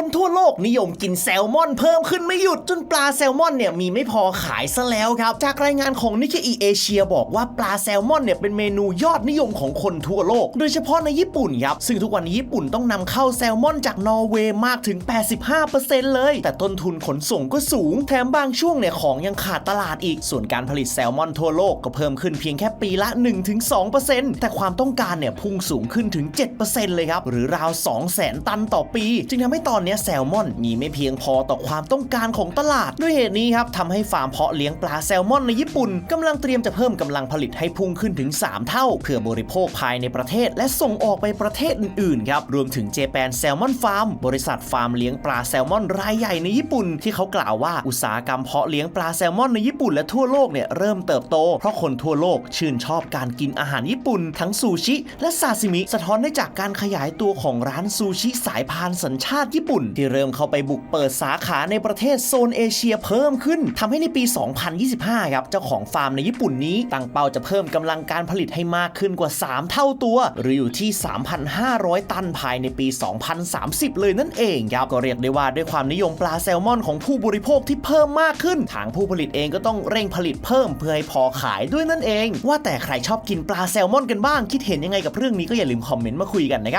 คนทั่วโลกนิยมกินแซลมอนเพิ่มขึ้นไม่หยุดจนปลาแซลมอนเนี่ยมีไม่พอขายซะแล้วครับ จากรายงานของนิเคอีเอเชียบอกว่าปลาแซลมอนเนี่ยเป็นเมนูยอดนิยมของคนทั่วโลก โดยเฉพาะในญี่ปุ่นครับ ซึ่งทุกวันนี้ญี่ปุ่นต้องนำเข้าแซลมอนจากนอร์เวย์มากถึง 85%เลย แต่ต้นทุนขนส่งก็สูง แถมบางช่วงเนี่ยของยังขาดตลาดอีก ส่วนการผลิตแซลมอนทั่วโลกก็เพิ่มขึ้นเพียงแค่ปีละ 1-2%แต่ความต้องการเนี่ยพุ่งสูงขึ้นถึง 7%เลยครับหรือราว200,000 ตันต่อปี จึงทำให้ตอนนี้แซลมอนมีไม่เพียงพอต่อความต้องการของตลาด ด้วยเหตุนี้ครับทำให้ฟาร์มเพาะเลี้ยงปลาแซลมอนในญี่ปุ่นกำลังเตรียมจะเพิ่มกำลังผลิตให้พุ่งขึ้นถึง 3 เท่า เพื่อบริโภคภายในประเทศ และส่งออกไปประเทศอื่นๆครับรวมถึงเจแปนแซลมอนฟาร์มบริษัทฟาร์มเลี้ยงปลาแซลมอนรายใหญ่ในญี่ปุ่น ที่เขากล่าวว่าอุตสาหกรรมเพาะเลี้ยงปลาแซลมอนในญี่ปุ่นและทั่วโลกเนี่ยเริ่มเติบโต เพราะคนทั่วโลกชื่นชอบการกินอาหารญี่ปุ่น ทั้งซูชิ และซาซิมิสะท้อนได้จากการขยายตัวของร้านซูชิสายพานสัญชาติญี่ปุ่นที่เริ่มเข้าไปบุกเปิดสาขาในประเทศโซนเอเชียเพิ่มขึ้นทำให้ในปี 2025 ครับ เจ้าของฟาร์มในญี่ปุ่นนี้ ตั้งเป้าจะเพิ่มกำลังการผลิตให้มากขึ้นกว่า 3 เท่าตัว หรืออยู่ที่ 3,500 ตันภายในปี 2030 เลยนั่นเองครับก็เรียกได้ว่าด้วยความนิยมปลาแซลมอนของผู้บริโภคที่เพิ่มมากขึ้น ทางผู้ผลิตเองก็ต้องเร่งผลิตเพิ่มเพื่อให้พอขายด้วยนั่นเอง ว่าแต่ใครชอบกินปลาแซลมอนกันบ้าง คิดเห็นยังไงกับเรื่องนี้ก็อย่าลืมคอมเมนต์มาคุยกันนะครับ